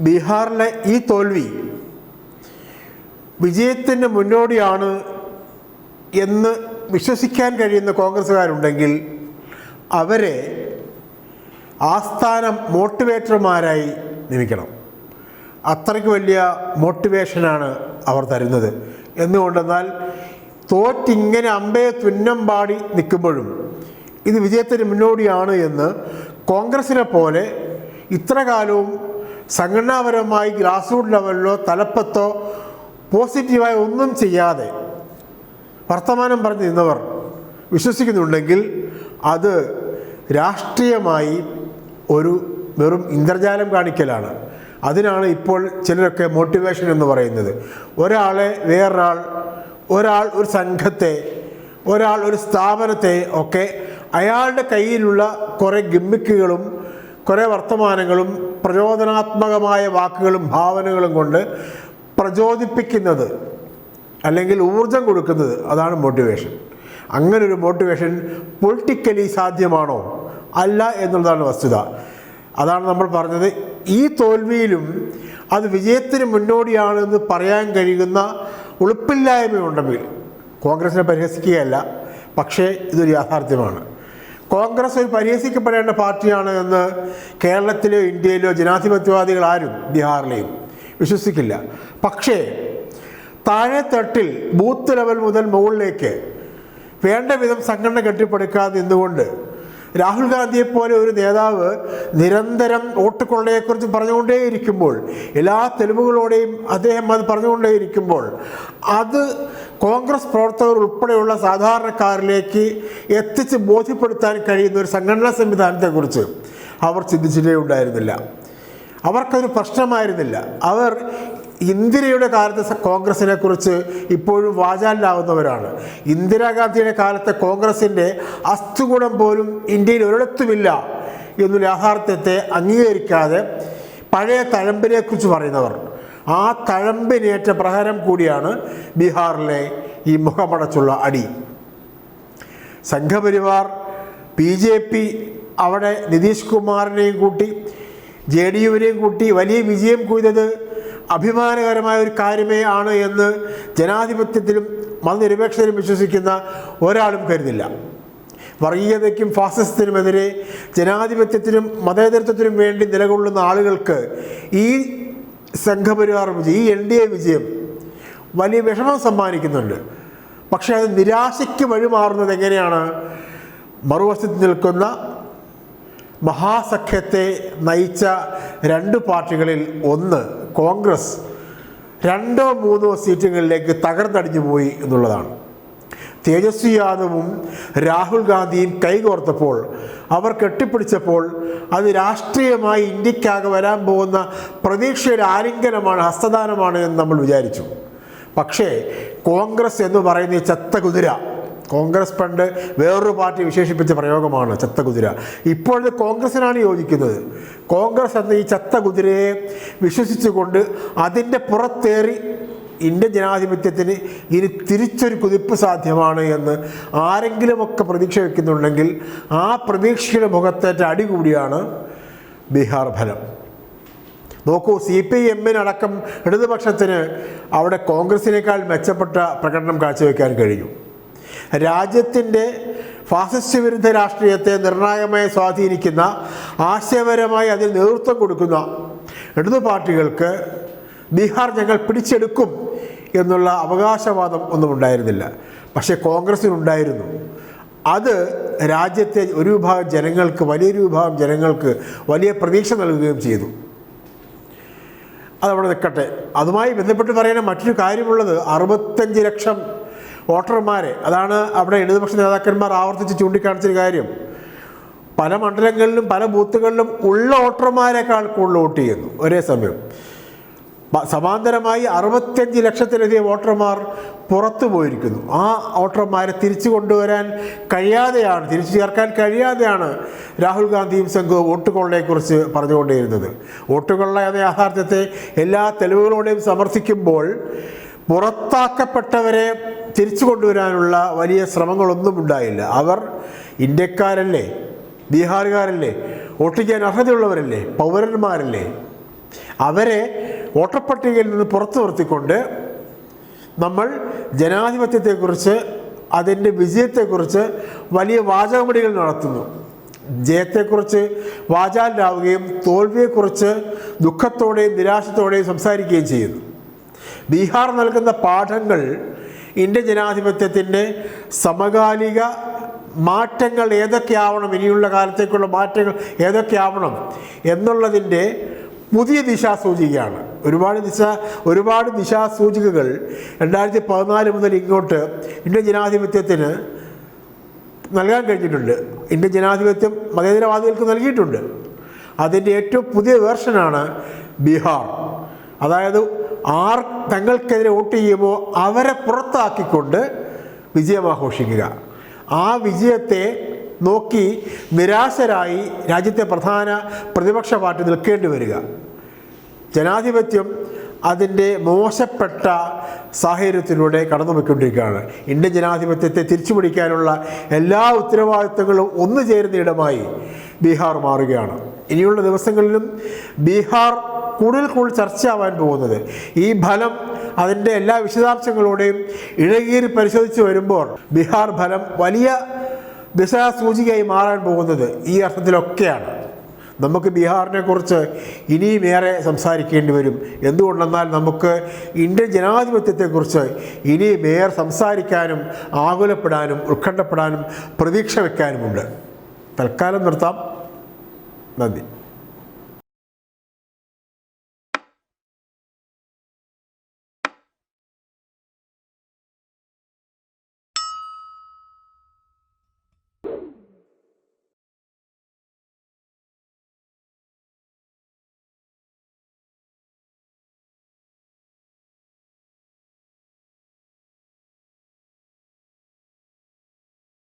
ബീഹാറിലെ ഈ തോൽവി വിജയത്തിന് മുന്നോടിയാണ് എന്ന് വിശ്വസിക്കാൻ കഴിയുന്ന കോൺഗ്രസ്സുകാരുണ്ടെങ്കിൽ അവരെ ആസ്ഥാനം മോട്ടിവേറ്റർമാരായി നിയമിക്കണം. അത്രയ്ക്ക് വലിയ മോട്ടിവേഷനാണ് അവർ തരുന്നത്. എന്നുകൊണ്ടെന്നാൽ തോറ്റിങ്ങനെ അമ്പയെ തുന്നം പാടി നിൽക്കുമ്പോഴും ഇത് വിജയത്തിന് മുന്നോടിയാണ് എന്ന് കോൺഗ്രസിനെ പോലെ ഇത്ര കാലവും സംഘടനാപരമായി ഗ്രാസ് റൂട്ട് ലെവലിലോ തലപ്പത്തോ പോസിറ്റീവായി ഒന്നും ചെയ്യാതെ വർത്തമാനം പറഞ്ഞു നിന്നവർ വിശ്വസിക്കുന്നുണ്ടെങ്കിൽ അത് രാഷ്ട്രീയമായി ഒരു വെറും ഇന്ദ്രജാലം കാണിക്കലാണ്. അതിനാണ് ഇപ്പോൾ ചിലരൊക്കെ മോട്ടിവേഷൻ എന്ന് പറയുന്നത്. ഒരാളെ വേറൊരാൾ ഒരാൾ ഒരു സംഘത്തെ ഒരാൾ ഒരു സ്ഥാപനത്തെ ഒക്കെ അയാളുടെ കയ്യിലുള്ള കുറേ ഗിമ്മിക്കുകളും കുറേ വർത്തമാനങ്ങളും പ്രചോദനാത്മകമായ വാക്കുകളും ഭാവനകളും കൊണ്ട് പ്രചോദിപ്പിക്കുന്നത് അല്ലെങ്കിൽ ഊർജം കൊടുക്കുന്നത് അതാണ് മോട്ടിവേഷൻ അങ്ങനെ ഒരു മോട്ടിവേഷൻ പൊളിറ്റിക്കലി സാധ്യമാണോ? അല്ല എന്നുള്ളതാണ് വസ്തുത. അതാണ് നമ്മൾ പറഞ്ഞത്. ഈ തോൽവിയിലും അത് വിജയത്തിന് മുന്നോടിയാണെന്ന് പറയാൻ കഴിയുന്ന ഉളുപ്പില്ലായ്മയുണ്ടെങ്കിൽ കോൺഗ്രസിനെ പരിഹസിക്കുകയല്ല. പക്ഷേ ഇതൊരു യാഥാർത്ഥ്യമാണ്. കോൺഗ്രസ് ഒരു പരിഹസിക്കപ്പെടേണ്ട പാർട്ടിയാണ് എന്ന് കേരളത്തിലോ ഇന്ത്യയിലോ ജനാധിപത്യവാദികൾ ആരും ബീഹാറിലെയും വിശ്വസിക്കില്ല. പക്ഷേ താഴെ തട്ടിൽ ബൂത്ത് ലെവൽ മുതൽ മുകളിലേക്ക് വേണ്ട വിധം സംഘടന കെട്ടിപ്പടുക്കാതെ നിന്നുകൊണ്ട് രാഹുൽ ഗാന്ധിയെ പോലെ ഒരു നേതാവ് നിരന്തരം വോട്ട് കൊള്ളയെക്കുറിച്ച് പറഞ്ഞുകൊണ്ടേയിരിക്കുമ്പോൾ എല്ലാ തെളിവുകളോടെയും അദ്ദേഹം അത് പറഞ്ഞുകൊണ്ടേയിരിക്കുമ്പോൾ അത് കോൺഗ്രസ് പ്രവർത്തകർ ഉൾപ്പെടെയുള്ള സാധാരണക്കാരിലേക്ക് എത്തിച്ച് ബോധ്യപ്പെടുത്താൻ കഴിയുന്ന ഒരു സംഘടനാ സംവിധാനത്തെക്കുറിച്ച് അവർ ചിന്തിച്ചിട്ടേ ഉണ്ടായിരുന്നില്ല. അവർക്കൊരു പ്രശ്നമായിരുന്നില്ല. അവർ ഇന്ദിരയുടെ കാലത്തെ കോൺഗ്രസിനെ കുറിച്ച് ഇപ്പോഴും വാചാലിലാവുന്നവരാണ്. ഇന്ദിരാഗാന്ധിയുടെ കാലത്തെ കോൺഗ്രസിന്റെ അസ്ഥുഗുണം പോലും ഇന്ത്യയിൽ ഒരിടത്തുമില്ല എന്നൊരു യാഥാർത്ഥ്യത്തെ അംഗീകരിക്കാതെ പഴയ തഴമ്പിനെക്കുറിച്ച് പറയുന്നവർ. ആ തഴമ്പിനേറ്റ പ്രഹരം കൂടിയാണ് ബീഹാറിലെ ഈ മുഖമടച്ചുള്ള അടി. സംഘപരിവാർ ബി ജെ പി അവിടെ നിതീഷ് കുമാറിനെയും കൂട്ടി ജെ ഡി യുവിനെയും കൂട്ടി വലിയ വിജയം കൊയ്തത് അഭിമാനകരമായ ഒരു കാര്യമേ ആണ് എന്ന് ജനാധിപത്യത്തിലും മതനിരപേക്ഷതയിലും വിശ്വസിക്കുന്ന ഒരാളും കരുതില്ല. വർഗീയതയ്ക്കും ഫാസിസത്തിനുമെതിരെ ജനാധിപത്യത്തിനും മതേതരത്വത്തിനും വേണ്ടി നിലകൊള്ളുന്ന ആളുകൾക്ക് ഈ സംഘപരിവാർ വിജയം ഈ എൻ ഡി എ വിജയം വലിയ വിഷമം സമ്മാനിക്കുന്നുണ്ട്. പക്ഷേ അത് നിരാശയ്ക്ക് വഴിമാറുന്നത് എങ്ങനെയാണ്? മറുവശത്ത് നിൽക്കുന്ന മഹാസഖ്യത്തെ നയിച്ച രണ്ട് പാർട്ടികളിൽ ഒന്ന് കോൺഗ്രസ് രണ്ടോ മൂന്നോ സീറ്റുകളിലേക്ക് തകർന്നടിഞ്ഞു പോയി എന്നുള്ളതാണ്. തേജസ്വി യാദവും രാഹുൽ ഗാന്ധിയും കൈകോർത്തപ്പോൾ അവർ കെട്ടിപ്പിടിച്ചപ്പോൾ അത് രാഷ്ട്രീയമായി ഇന്ത്യക്കാകെ വരാൻ പോകുന്ന പ്രതീക്ഷയുടെ ആലിംഗനമാണ് ഹസ്തദാനമാണ് എന്ന് നമ്മൾ വിചാരിച്ചു. പക്ഷേ കോൺഗ്രസ് എന്ന് പറയുന്ന ചത്ത കുതിര. കോൺഗ്രസ് പണ്ട് വേറൊരു പാർട്ടി വിശേഷിപ്പിച്ച പ്രയോഗമാണ് ചത്ത കുതിര ഇപ്പോഴത്തെ കോൺഗ്രസിനാണ് യോജിക്കുന്നത്. കോൺഗ്രസ് എന്ന ഈ ചത്ത കുതിരയെ വിശ്വസിച്ചുകൊണ്ട് അതിന്റെ പുറത്തേറി ഇന്ത്യൻ ജനാധിപത്യത്തിന് ഇനി തിരിച്ചൊരു കുതിപ്പ് സാധ്യമാണ് എന്ന് ആരെങ്കിലുമൊക്കെ പ്രതീക്ഷ വയ്ക്കുന്നുണ്ടെങ്കിൽ ആ പ്രതീക്ഷയുടെ മുഖത്തേറ്റ അടി കൂടിയാണ് ബീഹാർ ഫലം. നോക്കൂ സി പി എമ്മിനടക്കം ഇടതുപക്ഷത്തിന് അവിടെ കോൺഗ്രസിനേക്കാൾ മെച്ചപ്പെട്ട പ്രകടനം കാഴ്ചവെക്കാൻ കഴിഞ്ഞു. രാജ്യത്തിന്റെ ഫാസിസ്റ്റ് വിരുദ്ധ രാഷ്ട്രീയത്തെ നിർണായകമായി സ്വാധീനിക്കുന്ന ആശയപരമായി അതിൽ നേതൃത്വം കൊടുക്കുന്ന ഇടതു പാർട്ടികൾക്ക് ബീഹാർ ഞങ്ങൾ പിടിച്ചെടുക്കും എന്നുള്ള അവകാശവാദം ഒന്നും ഉണ്ടായിരുന്നില്ല. പക്ഷേ കോൺഗ്രസിനുണ്ടായിരുന്നു. അത് രാജ്യത്തെ ഒരു വിഭാഗം ജനങ്ങൾക്ക് വലിയൊരു വിഭാഗം ജനങ്ങൾക്ക് വലിയ പ്രതീക്ഷ നൽകുകയും ചെയ്തു. അതവിടെ നിൽക്കട്ടെ. അതുമായി ബന്ധപ്പെട്ട് പറയുന്ന മറ്റൊരു കാര്യമുള്ളത് അറുപത്തഞ്ച് ലക്ഷം വോട്ടർമാരെ അതാണ് അവിടെ ഇടതുപക്ഷ നേതാക്കന്മാർ ആവർത്തിച്ച് ചൂണ്ടിക്കാണിച്ചൊരു കാര്യം. പല മണ്ഡലങ്ങളിലും പല ബൂത്തുകളിലും ഉള്ള വോട്ടർമാരെക്കാൾ കൂടുതൽ വോട്ട് ചെയ്യുന്നു ഒരേ സമയം. സമാന്തരമായി അറുപത്തഞ്ച് ലക്ഷത്തിലധികം വോട്ടർമാർ പുറത്തു പോയിരിക്കുന്നു. ആ വോട്ടർമാരെ തിരിച്ചു കൊണ്ടുവരാൻ കഴിയാതെയാണ് തിരിച്ചു ചേർക്കാൻ കഴിയാതെയാണ് രാഹുൽ ഗാന്ധിയും സംഘവും വോട്ട് കൊള്ളയെക്കുറിച്ച് പറഞ്ഞുകൊണ്ടിരുന്നത്. വോട്ട് കൊള്ള എന്ന യാഥാർത്ഥ്യത്തെ എല്ലാ തെളിവുകളോടെയും സമർത്ഥിക്കുമ്പോൾ പുറത്താക്കപ്പെട്ടവരെ തിരിച്ചു കൊണ്ടുവരാനുള്ള വലിയ ശ്രമങ്ങളൊന്നും ഉണ്ടായില്ല. അവർ ഇന്ത്യക്കാരല്ലേ ബീഹാറുകാരല്ലേ വോട്ട് ചെയ്യാൻ അർഹതയുള്ളവരല്ലേ പൗരന്മാരല്ലേ? അവരെ വോട്ടർപട്ടികയിൽ നിന്ന് പുറത്തു നിർത്തിക്കൊണ്ട് നമ്മൾ ജനാധിപത്യത്തെക്കുറിച്ച് അതിന്റെ വിജയത്തെക്കുറിച്ച് വലിയ വാചകമടികൾ നടത്തുന്നു. ജയത്തെക്കുറിച്ച് വാചാലാവുകയും തോൽവിയെക്കുറിച്ച് ദുഃഖത്തോടെയും നിരാശത്തോടെയും സംസാരിക്കുകയും ചെയ്യുന്നു. ബീഹാർ നൽകുന്ന പാഠങ്ങൾ ഇന്ത്യൻ ജനാധിപത്യത്തിന്റെ സമകാലിക മാറ്റങ്ങൾ ഏതൊക്കെയാവണം? ഇനിയുള്ള കാലത്തേക്കുള്ള മാറ്റങ്ങൾ ഏതൊക്കെയാവണം? എന്നുള്ളതിന്റെ പുതിയ ദിശാസൂചികയാണ്. ഒരുപാട് ദിശ ഒരുപാട് ദിശാസൂചികകൾ രണ്ടായിരത്തി പതിനാല് മുതൽ ഇങ്ങോട്ട് ഇന്ത്യൻ ജനാധിപത്യത്തിന് നൽകാൻ കഴിഞ്ഞിട്ടുണ്ട്. ഇന്ത്യൻ ജനാധിപത്യം മതേതരവാദികൾക്ക് നൽകിയിട്ടുണ്ട്. അതിന്റെ ഏറ്റവും പുതിയ വേർഷനാണ് ബീഹാർ. അതായത് ആർ തങ്ങൾക്കെതിരെ വോട്ട് ചെയ്യുമോ അവരെ പുറത്താക്കിക്കൊണ്ട് വിജയം ആഘോഷിക്കുക ആ വിജയത്തെ നോക്കി നിരാശരായി രാജ്യത്തെ പ്രധാന പ്രതിപക്ഷ പാർട്ടി നിൽക്കേണ്ടി വരിക. ജനാധിപത്യം അതിന്റെ മോശപ്പെട്ട സാഹചര്യത്തിലൂടെ കടന്നു പോയിക്കൊണ്ടിരിക്കുകയാണ് ഇന്ത്യൻ ജനാധിപത്യത്തെ തിരിച്ചുപിടിക്കാനുള്ള എല്ലാ ഉത്തരവാദിത്തങ്ങളും ഒന്നു ചേരുന്ന ഇടമായി ബീഹാർ മാറുകയാണ്. ഇനിയുള്ള ദിവസങ്ങളിലും ബീഹാർ കൂടുതൽ കൂടുതൽ ചർച്ചയാവാൻ പോകുന്നത്. ഈ ഫലം അതിന്റെ എല്ലാ വിശദാംശങ്ങളോടെയും ഇഴകീറി പരിശോധിച്ച് വരുമ്പോൾ ബീഹാർ ഫലം വലിയ ദിശാസൂചികയായി മാറാൻ പോകുന്നത് ഈ അർത്ഥത്തിലൊക്കെയാണ്. നമുക്ക് ബീഹാറിനെ കുറിച്ച് ഇനിയും ഏറെ സംസാരിക്കേണ്ടി വരും. എന്തുകൊണ്ടെന്നാൽ നമുക്ക് ഇന്ത്യൻ ജനാധിപത്യത്തെക്കുറിച്ച് ഇനിയും ഏറെ സംസാരിക്കാനും ആകുലപ്പെടാനും ഉത്കണ്ഠപ്പെടാനും പ്രതീക്ഷ വയ്ക്കാനുമുണ്ട് തൽക്കാലം നിർത്താം. നന്ദി.